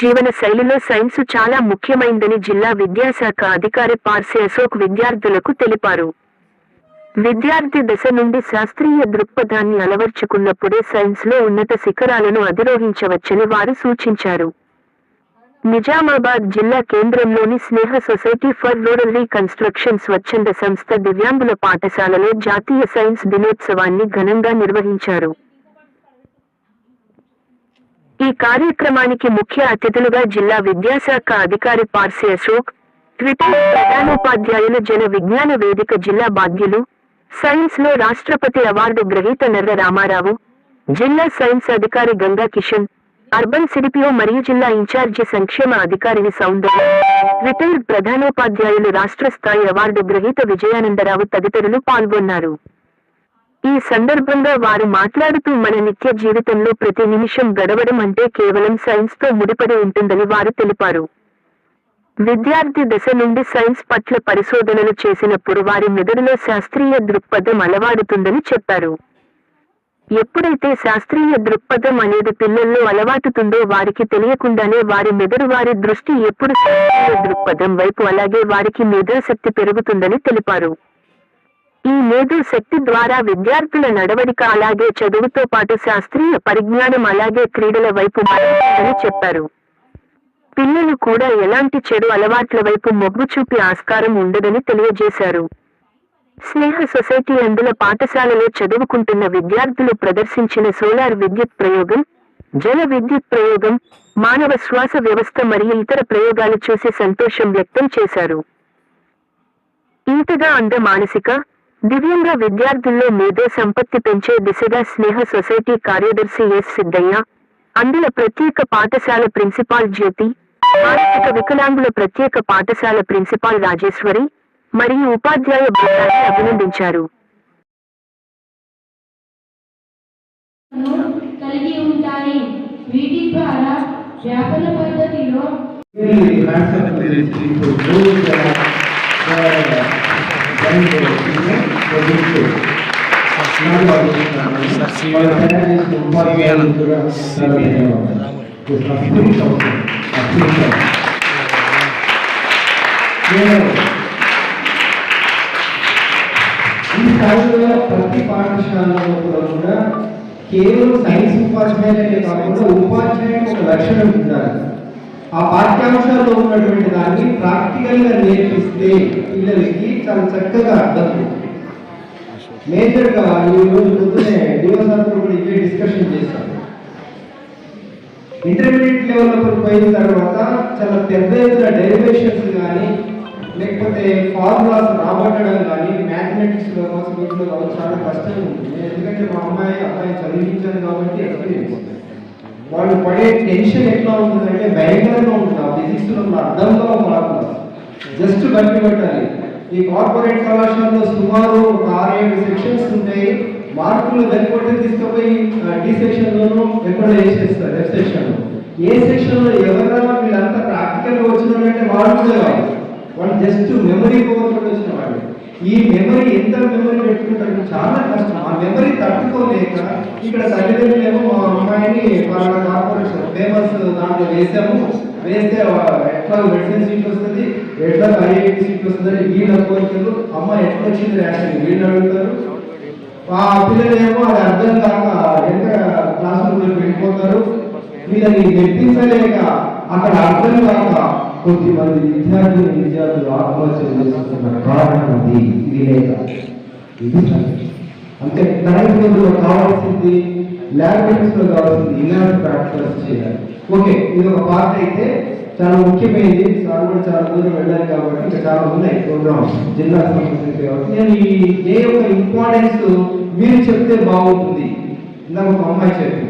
జీవన శైలిలో సైన్సు చాలా ముఖ్యమైందని జిల్లా విద్యాశాఖ అధికారి పార్సి అశోక్ విద్యార్థులకు తెలిపారు. విద్యార్థి దశ నుండి శాస్త్రీయ దృక్పథాన్ని అలవర్చుకున్నప్పుడే సైన్స్లో ఉన్నత శిఖరాలను అధిరోహించవచ్చని వారు సూచించారు. నిజామాబాద్ జిల్లా కేంద్రంలోని Sneha society for rural reconstruction స్వచ్ఛంద సంస్థ దివ్యాంగుల పాఠశాలలో జాతీయ సైన్స్ దినోత్సవాన్ని ఘనంగా నిర్వహించారు. ఈ కార్యక్రమానికి ముఖ్య అతిథులుగా జిల్లా విద్యాశాఖ అధికారి పార్సి అశోక్ ట్విట్టర్ ప్రధానోపాధ్యాయులు జన విజ్ఞాన వేదిక జిల్లా బాధ్యులు సైన్స్లో రాష్ట్రపతి అవార్డు గ్రహీత నర్ర రామారావు జిల్లా సైన్స్ అధికారి గంగా కిషన్ అర్బన్ సిడిపిఓ మరియు జిల్లా ఇన్ఛార్జి సంక్షేమ అధికారిని సౌందర్య రిటైర్డ్ ప్రధానోపాధ్యాయులు రాష్ట్ర స్థాయి అవార్డు గ్రహీత విజయానందరావు తదితరులు పాల్గొన్నారు. ఈ సందర్భంగా వారు మాట్లాడుతూ మన నిత్య జీవితంలో ప్రతి నిమిషం గడవడం అంటే కేవలం సైన్స్తో ముడిపడి ఉంటుందని వారు తెలిపారు. విద్యార్థి దశ నుండి సైన్స్ పట్ల పరిశోధనలు చేసినప్పుడు వారి మెదడులో శాస్త్రీయ దృక్పథం అలవాడుతుందని చెప్పారు. ఎప్పుడైతే శాస్త్రీయ దృక్పథం అనేది పిల్లల్లో అలవాటుతుందో వారికి తెలియకుండానే వారి మెదడు వారి దృష్టి ఎప్పుడు శాస్త్రీయ దృక్పథం వైపు అలాగే వారికి మేధాశక్తి పెరుగుతుందని తెలిపారు. ఈ మేధో శక్తి ద్వారా విద్యార్థుల నడవడిక అలాగే చదువుతో పాటు శాస్త్రీయ పరిజ్ఞానం అలాగే క్రీడల వైపు మారుతుందని చెప్పారు. పిల్లలు కూడా ఎలాంటి చెడు అలవాట్ల వైపు మొగ్గు చూపి ఆస్కారం ఉండదని తెలియజేశారు. స్నేహ సొసైటీ అందుల పాఠశాలలో చదువుకుంటున్న విద్యార్థులు ప్రదర్శించిన సోలార్ విద్యుత్ ప్రయోగం జల విద్యుత్ ప్రయోగం మానవ శ్వాస వ్యవస్థ మరియు ఇతర ప్రయోగాలు చూసి సంతోషం వ్యక్తం చేశారు. ఇంతగా అంద మానసిక దివ్యంగ విద్యార్థుల్లో మేధో సంపత్తి పెంచే దిశగా స్నేహ సొసైటీ కార్యదర్శి ఎస్ సిద్ధయ్య అందుల ప్రత్యేక పాఠశాల ప్రిన్సిపాల్ జ్యోతి మానసిక వికలాంగుల ప్రత్యేక పాఠశాల ప్రిన్సిపాల్ రాజేశ్వరి మరియు ఉపాధ్యాయ బృందాన్ని అభినందించారు కలిగి ఉంటాయి వీటి ద్వారా వ్యాపన పద్ధతిలో ఈ స్థాయిలో ప్రతి పాఠశాలలో కూడా కేవలం సైన్స్ ఉపాధ్యాయులనే కాకుండా ఉపాధ్యాయులకు ఒక లక్షణం ఉండాలి ఆ పాఠ్యాంశాల్లో ఉన్నటువంటి దాన్ని ప్రాక్టికల్గా నేర్పిస్తే పిల్లలకి చాలా చక్కగా అర్థం మేజర్గా ఈ రోజు పొద్దునే దివసాలతో కూడా ఇవే డిస్కషన్ చేశాం ఇంటర్మీడియట్ లెవెల్ వరకు పోయిన తర్వాత చాలా పెద్ద ఎత్తున డెరివేషన్స్ కానీ లేకపోతే ఫార్ములాస్ రాబట్టడం కానీ మ్యాథమెటిక్స్లో కోసం కావచ్చు చాలా కష్టంగా ఉంటుంది. ఎందుకంటే మా అమ్మాయి అబ్బాయి చదివించాను కాబట్టి ఎక్స్పీరియన్స్ వాళ్ళు పడే టెన్షన్ ఎట్లా ఉంటుందంటే భయంకరంగా ఉంటుంది. ఆ ఫిజిక్స్లో అర్థంగా ఫార్ములా జస్ట్ బట్టి పెట్టాలి ఈ కార్పొరేట్ కళాశాలలో సుమారు ఒక ఆరు ఏడు సెక్షన్స్ ఉంటాయి. మార్కులు వెనుకొట్టి తీసుకుపోయి డి సెక్షన్లోనూ ఎక్కడ వేసేస్తారు లెఫ్ట్ సెక్షన్ ఏ సెక్షన్లో ఎవరైనా వీళ్ళంతా ప్రాక్టికల్గా వచ్చిన వాళ్ళంటే వాళ్ళు వాళ్ళు జస్ట్ మెమరీ పవర్ వచ్చిన వాళ్ళు. ఈ మెమరీ ఎంత మెమరీ పెట్టుకుంటారు? చాలా కష్టం. ఆ మెమరీ తట్టుకోలేక ఇక్కడ తల్లిదండ్రులేమో మా అమ్మాయిని వాళ్ళ కార్పొరేషన్ ఫేమస్ దాంట్లో వేసాము వేస్తే ఎట్లా మెడిసిన్ సీట్ వస్తుంది ఎట్లా ఐఐటి సీట్ వస్తుందని వీళ్ళు కోరికలు అమ్మ ఎట్లా వచ్చింది ర్యాషన్ వీళ్ళు అడుగుతారు. ఆ పిల్లలేమో అది అర్థం కాక ఎంత క్లాస్ రూమ్లోకి వెళ్ళిపోతారు. వీళ్ళని మెప్పించలేక అక్కడ అర్థం కాక కొద్దిమంది విద్యార్థులు విద్యార్థులు ఆత్మహత్య చేసుకుంటున్న కారణం ఉంది ఇది లేక ఇది సంగతి. అంటే తరగతిలో కావాల్సింది ల్యాబొరేటరీస్లో కావాల్సింది ఇలాంటి ప్రాక్టీస్ చేయాలి. ఓకే ఇది ఒక పార్ట్ అయితే చాలా ముఖ్యమైనది. సార్ కూడా చాలా దూరం వెళ్ళాలి కాబట్టి ఇంకా చాలా ఉన్నాయి ప్రోగ్రామ్స్. జిల్లా సంబంధించి నేను ఈ ఏ యొక్క ఇంపార్టెన్స్ మీరు చెప్తే బాగుంటుంది. ఇందాక ఒక అమ్మాయి చెప్పింది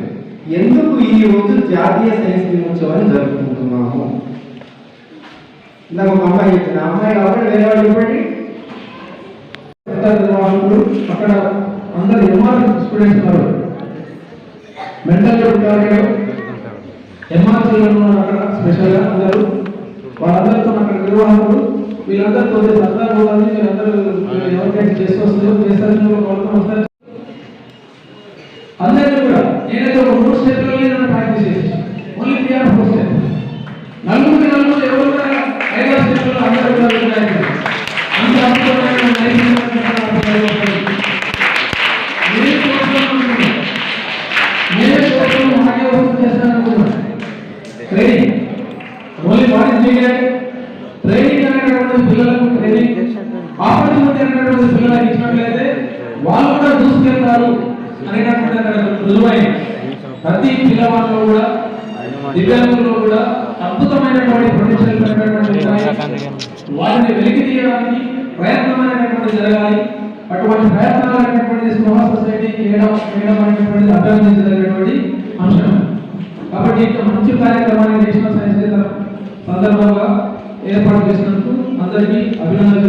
ఎందుకు ఈ రోజు జాతీయ సైన్స్ దినోత్సవాన్ని జరుపుకుంటున్నాము? ఇందాక ఒక అమ్మాయి చెప్పింది ఆ అమ్మాయి కాబట్టి వేరే వాళ్ళు చెప్పండి. అక్కడ అందరు ఎంఆర్ స్టూడెంట్స్ ఉన్నారు. మెంటల్ ఉంటారు ఎంఆర్సీ ఉన్నారు అక్కడ స్పెషల్గా అందరూ వాళ్ళందరితో అక్కడ నిర్వాహకులు వీళ్ళందరితో సరదా కూడా వీళ్ళందరూ ఎవరికైతే చేసి వస్తారు చేస్తారు వాళ్ళతో వస్తారు. ఆపర్చునిటీ అనేటువంటి పిల్లలకి ఇచ్చినట్లయితే వాళ్ళు కూడా దూసుకెళ్తారు అనేటటువంటి అక్కడ ప్రతి పిల్లవాళ్ళు కూడా దివ్యాంగుల్లో కూడా అద్భుతమైనటువంటి పొటెన్షియల్ పెట్టినటువంటి వెలికి తీయడానికి ప్రయత్నమైనటువంటి జరగాలి. అటువంటి ప్రయత్నాలు అనేటువంటిది స్పృహ సొసైటీ చేయడం చేయడం అనేటువంటిది అభ్యర్థించదగినటువంటి అంశం. కాబట్టి మంచి కార్యక్రమాన్ని నేషనల్ సైన్స్ సందర్భంగా ఏర్పాటు చేసినందుకు అందరికీ అభినందనలు.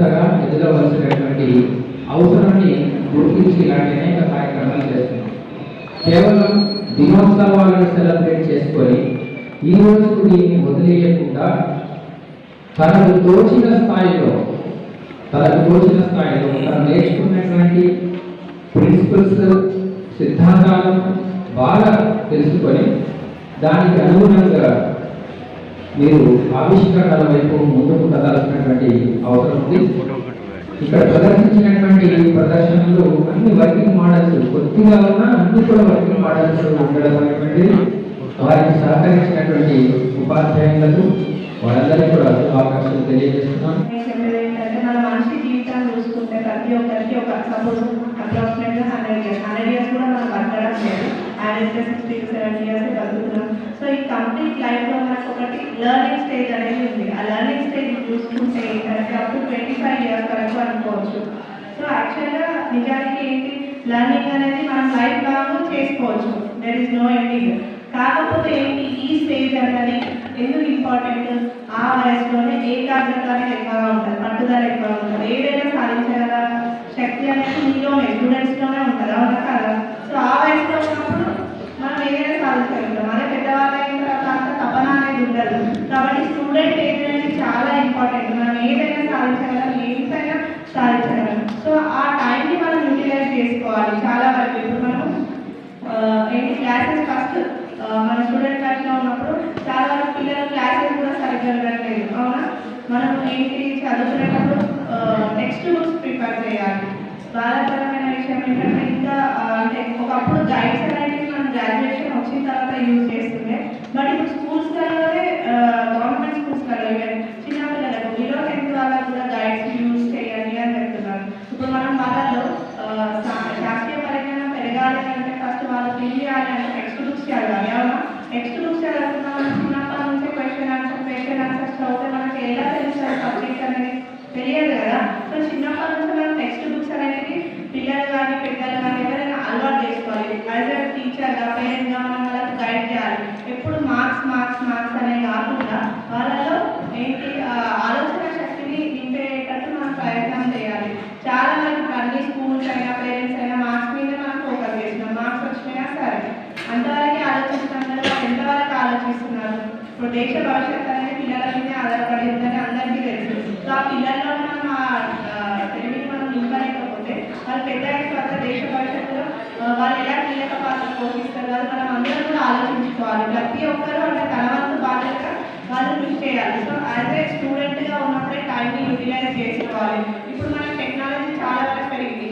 శాస్త్రవేత్తగా ఎదురవలసినటువంటి అవసరాన్ని గుర్తించి ఇలాంటి అనేక కార్యక్రమాలు చేస్తున్నాం. కేవలం దినోత్సవాలను సెలబ్రేట్ చేసుకొని ఈ రోజుకు దీన్ని వదిలేయకుండా తనకు తోచిన స్థాయిలో తనకు తోచిన స్థాయిలో తను నేర్చుకున్నటువంటి ప్రిన్సిపల్స్ సిద్ధాంతాలను బాగా తెలుసుకొని దానికి అనుగుణంగా మీరు ఆవిష్కరణల వైపు ముందుకు కదాల్సినటువంటి అవసరం ఉంది. ఇక్కడ ప్రదర్శించినటువంటి ప్రదర్శనలు అన్ని వర్కింగ్ మోడల్స్ కొద్దిగా ఉన్నా అన్ని కూడా వర్కింగ్ మోడల్స్ ఉండడం అనేటువంటి వారికి సహకరించినటువంటి ఉపాధ్యాయులకు వాళ్ళందరికీ కూడా అవకాశం తెలియజేస్తున్నాను. మనిషి జీవితాన్ని చూసుకుంటే ప్రతి ఒక్కరికి ఒక సపోజ్ అప్రాక్సిమేట్గా హండ్రెడ్ ఇయర్స్ హండ్రెడ్ ఇయర్స్ కూడా మనం బతకడం లేదు యావరేజ్ సిక్స్టీ సెవెంటీ ఇయర్స్ బతుకుతున్నాం సో ఈ కంప్లీట్ లైఫ్లో మనకు ఒకటి లెర్నింగ్ స్టేజ్ అనేది ఉంది ఆ లెర్నింగ్ స్టేజ్ చూసుకుంటే మనకి up to twenty five years వరకు అనుకోవచ్చు సో యాక్చువల్గా నిజానికి ఏంటి లెర్నింగ్ అనేది మనం లైఫ్ లాంగ్ చేసుకోవచ్చు దెర్ ఇస్ నో ఎండింగ్ కాకపోతే ఏంటి ఈ స్టేజ్ అనేది ఎందుకు ఇంపార్టెంట్ ఆ వయసులోనే ఏకాగ్రత అనేది ఎక్కువగా ఉంటుంది పట్టుదల ఎక్కువగా ఉంటుంది ఏదైనా సాధించగల శక్తి అనేది మీలోనే స్టూడెంట్స్లోనే ఉంటుంది అవునా కదా సో ఆ వయసులో ఉన్నప్పుడు మనం ఏదైనా సాధించగలుగుతాం. పెద్దవాళ్ళు అయిన తర్వాత అంత తపన అనేది ఉండదు. కాబట్టి స్టూడెంట్ ఏజ్ అనేది చాలా ఇంపార్టెంట్ మనం ఏదైనా సాధించగలం ఏదైనా సాధించగలం. సో ఆ టైంని మనం యూటిలైజ్ చేసుకోవాలి. చాలా వరకు ఇప్పుడు మనం ఎన్ని క్లాసెస్ ఫస్ట్ మన స్టూడెంట్ క్లాస్లో ఉన్నప్పుడు చాలా వరకు పిల్లలు క్లాసెస్ కూడా సరిగ్గా వినట్లేదు అవునా? మనం ఏంటి? చదువుకునేటప్పుడు టెక్స్ట్ బుక్స్ ప్రిపేర్ చేయాలి. బాధాకరమైన విషయం ఏంటంటే ఇంకా అంటే ఒకప్పుడు గైడ్స్ అనేది మనం గ్రాడ్యుయేషన్ వచ్చిన తర్వాత యూజ్ చేస్తుండే. బట్ ఇప్పుడు స్కూల్స్ కలవే గవర్నమెంట్ స్కూల్స్ కలవే చిన్నపిల్లలకు బిలో టెన్త్ వాళ్ళకు కూడా గైడ్స్ యూజ్ చేయాలి అని చెప్తున్నాను ఇప్పుడు మనం వాళ్ళలో శాస్త్రీయ పరిజ్ఞానం పెరగాలి అంటే ఫస్ట్ వాళ్ళు ఏం చేయాలి అంటే టెక్స్ట్ బుక్స్ చదవాలి అవునా? టెక్స్ట్ బుక్స్ చదువుతున్నా చిన్నప్పటి నుంచి క్వశ్చన్ ఆన్సర్ క్వశ్చన్ ఆన్సర్స్ చదివితే మనకి ఎలా తెలుస్తారు సబ్జెక్ట్ అనేది? తెలియదు కదా. సో చిన్నప్పటి నుంచి మనం టెక్స్ట్ బుక్స్ అనేది పిల్లలు కానీ పెద్దలు కానీ ఎవరైనా అలవాటు చేసుకోవాలి యాజ్ అ టీచర్గా పేరెంట్గా మనం వాళ్ళకి గైడ్ చేయాలి ఎప్పుడు మార్క్స్ మార్క్స్ మార్క్స్ అనే కాకుండా వాళ్ళలో ఏంటి ఆ, ఆలోచన శక్తిని నింపేటట్టు మనం ప్రయత్నం చేయాలి చాలా మంది అన్ని స్కూల్స్ అయినా పేరెంట్స్ అయినా మార్క్స్ మీద మనం ఫోకస్ చేస్తున్నాం మార్క్స్ వచ్చినా సరే అంతవరకు ఆలోచిస్తున్నారు వాళ్ళు ఎంతవరకు ఆలోచిస్తున్నారు ఇప్పుడు దేశ భవిష్యత్తు అనేది పిల్లల మీద ఆధారపడి ఉందని అందరికీ తెలుసు. సో ఆ పిల్లల్లో మనం ఆ ఆ, తెలివిని మనం నింపలేకపోతే వాళ్ళు పెద్ద తర్వాత దేశ భవిష్యత్తులో వాళ్ళు ఎలా కీలక పాత్ర పోషిస్తారు మనం అందరం కూడా ఆలోచించుకోవాలి. ప్రతి ఒక్కరూ అంటే తన వంతు బాధ్యత వాళ్ళు కృషి చేయాలి. సో యాజ్ ఏ స్టూడెంట్గా ఉన్నప్పుడే టైంని యూటిలైజ్ చేసుకోవాలి. ఇప్పుడు మనం టెక్నాలజీ చాలా వరకు పెరిగింది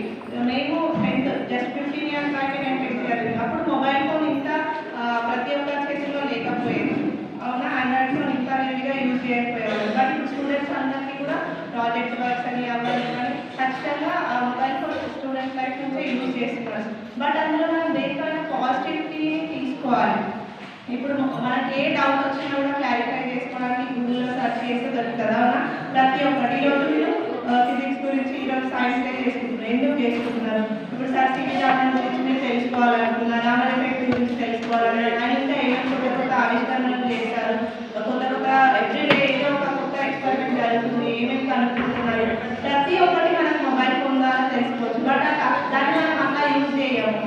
మేము tenth just fifteen years back నేను టెన్త్ చదివింది అప్పుడు మొబైల్ ఫోన్ ఇంత ఆ, ప్రతి ఒక్కరి చేతిలో లేకపోయేది అవునా ఆండ్రాయిడ్ ఫోన్ ఇంకా విరిగా యూజ్ చేయకపోయేవాళ్ళు బట్ ఇప్పుడు స్టూడెంట్స్ అందరికీ కూడా ప్రాజెక్ట్ వర్క్స్ అని అవ్వాలి కానీ ఖచ్చితంగా ఆ మొబైల్ ఫోన్ స్టూడెంట్ లైఫ్ నుంచే యూజ్ చేస్తున్నారు బట్ అందులో మనం దేనిపైన చూసుకోవాలి. ఇప్పుడు మనకి ఏ డౌట్ వచ్చినా కూడా క్లారిఫై చేసుకోవడానికి గూగుల్లో సెర్చ్ చేస్తే దొరుకుతుందా ప్రతి ఒక్కటి. ఈరోజు మీరు ఫిజిక్స్ గురించి ఈరోజు సైన్స్ డే చేసుకుంటున్నారు. ఎందుకు చేసుకుంటున్నారు? ఇప్పుడు సార్ సిటీ జాబ్ గురించి మీరు తెలుసుకోవాలనుకున్నారా? రామర్ ఎఫెక్ట్ గురించి తెలుసుకోవాలని ఆయన ఇంకా ఏమేమి కొత్త కొత్త ఆవిష్కరణలు చేస్తారు కొత్త కొత్త ఎవ్రీడే ఏదో ఒక కొత్త ఎక్స్పెరిమెంట్ జరుగుతుంది. ఏమేమి కనుక్కుంటున్నారు? ప్రతి ఒక్కటి మనకు మొబైల్ ఫోన్ ద్వారా తెలుసుకోవచ్చు బట్ దాన్ని మనం అలా యూజ్ చేయము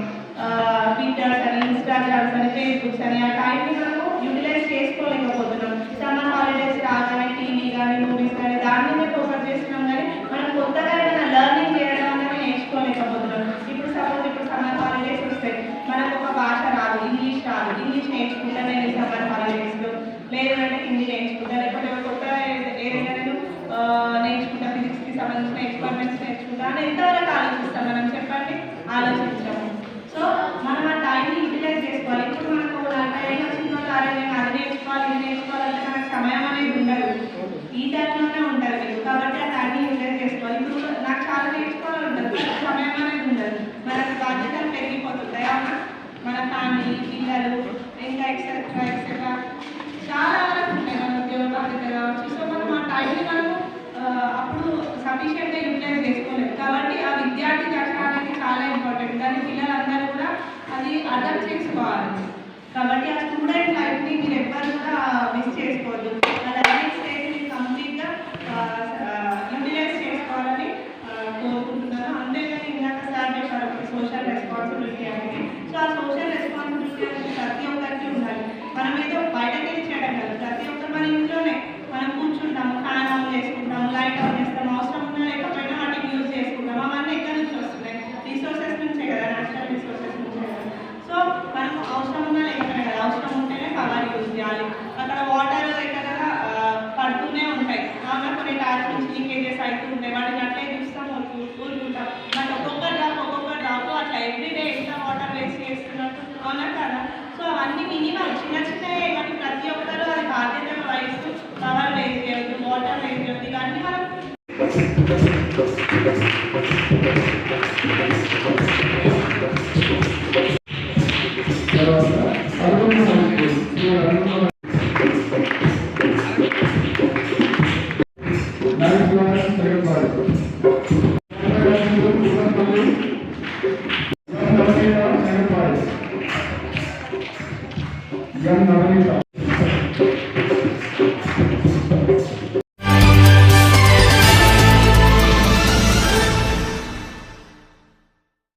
ట్విట్టర్స్ అని ఇన్స్టాగ్రామ్స్ అని ఫేస్బుక్స్ అని ఆ టైంని మనము యూటిలైజ్ చేసుకోలేకపోతున్నాం సమ్మర్ హాలిడేస్ రాగానే టీవీ కానీ మూవీస్ కానీ దాని మీద ఫోకస్ చేస్తున్నాం కానీ మనం కొత్తగా ఏమైనా లెర్నింగ్ చేయడం అనేది నేర్చుకోలేకపోతున్నాం ఇప్పుడు సపోజ్ ఇప్పుడు సమ్మర్ హాలిడేస్ వస్తాయి మనకు ఒక భాష రాదు ఇంగ్లీష్ రాదు ఇంగ్లీష్ నేర్చుకుంటా నేను ఈ సమ్మర్ హాలిడేస్లో లేదంటే హిందీ నేర్చుకుంటా లేకపోతే ఒక కొత్త ఏ- ఏదైనా నేను ఆ, నేర్చుకుంటా ఫిజిక్స్కి సంబంధించిన ఎక్స్పెరిమెంట్స్ ఎంతవరకు ఆలోచిస్తాం మనం చెప్పండి. ఆలోచన సో మనం ఆ టైంని యూటిలైజ్ చేసుకోవాలి ఇప్పుడు మనకు ఒక నలభై ఏళ్ళ చిన్న అరే నేను అది నేర్చుకోవాలి ఇది నేర్చుకోవాలంటే మనకు సమయం అనేది ఉండదు ఈ టైంలోనే ఉంటుంది మీకు కాబట్టి ఆ టైంని యూటిలైజ్ చేసుకోవాలి ఇప్పుడు నాకు చాలా నేర్చుకోవాలి ఉంటుంది కానీ సమయం అనేది ఉండదు మనకు బాధ్యతలు పెరిగిపోతుంటాయి అవునా మన ఫ్యామిలీ పిల్లలు ఇంకా ఎక్సెట్రా ఎక్సెట్రా చాలా వరకు ఉంటాయి మన ఉద్యోగ బాధ్యత కావచ్చు సో మనం ఆ టైంని మనము ఆ, అప్పుడు సఫిషియెంట్గా యూటిలైజ్ చేసుకోలేదు కాబట్టి ఆ విద్యార్థి దశ అనేది చాలా ఇంపార్టెంట్ కానీ పిల్లలందరూ కూడా అది అర్థం చేసుకోవాలి కాబట్టి ఆ స్టూడెంట్ లైఫ్ని మీరు ఎవ్వరు కూడా మిస్ చేసుకోవద్దు. ఆ లెర్నింగ్ స్టేజ్ని కంప్లీట్గా యూటిలైజ్ చేసుకోవాలని ఆ, కోరుకుంటున్నాను. అంతేగాని ఇందాక సార్ చెప్పారు సోషల్ రెస్పాన్సిబిలిటీ అనేది. సో ఆ సోషల్ రెస్పాన్సిబిలిటీ అనేది ప్రతి ఒక్కరికి ఉండాలి. మనం ఏదో బయటకి వెళ్ళి చేయడం కాదు. ప్రతి ఒక్కరు మన ఇంట్లోనే మనం కూర్చుంటాము ఫ్యాన్ ఆన్ చేసుకుంటాము లైట్ ఆన్ చేస్తాం అవసరం ఉన్నా లేకపోయినా వాటిని యూజ్ చేసుకుంటాం అవన్నీ ఎక్కడి నుంచి వస్తున్నాయి? రిసోర్సెస్ నుంచే కదా నేచురల్ రిసోర్సెస్ నుంచే కదా. సో మనం అవసరం ఉన్నా లేకపోయినా కదా అవసరం ఉంటేనే పవర్ అక్కడ వాటర్ ఎక్కడ పడుతూనే ఉంటాయి. అవునా కొన్ని ట్యాప్ నుంచి లీకేజెస్ అవుతూ ఉంటాయి. వాటిని అట్లే చూస్తాం ఊరుకుంటాం బట్ ఒక్కొక్క డ్రాప్ ఒక్కొక్క డ్రాప్ అట్లా ఎవ్రీడే ఎంత వాటర్ వేస్ట్ చేస్తున్నట్టు అవునా కదా? సో అవన్నీ మినిమం చిన్న చిన్నవే. కానీ ప్రతి ఒక్కరు అది బాధ్యతగా వహిస్తూ కవర్ వేస్ట్ చేయొద్దు వాటర్ వేస్ట్ చేయొద్దు. ఇవన్నీ మనం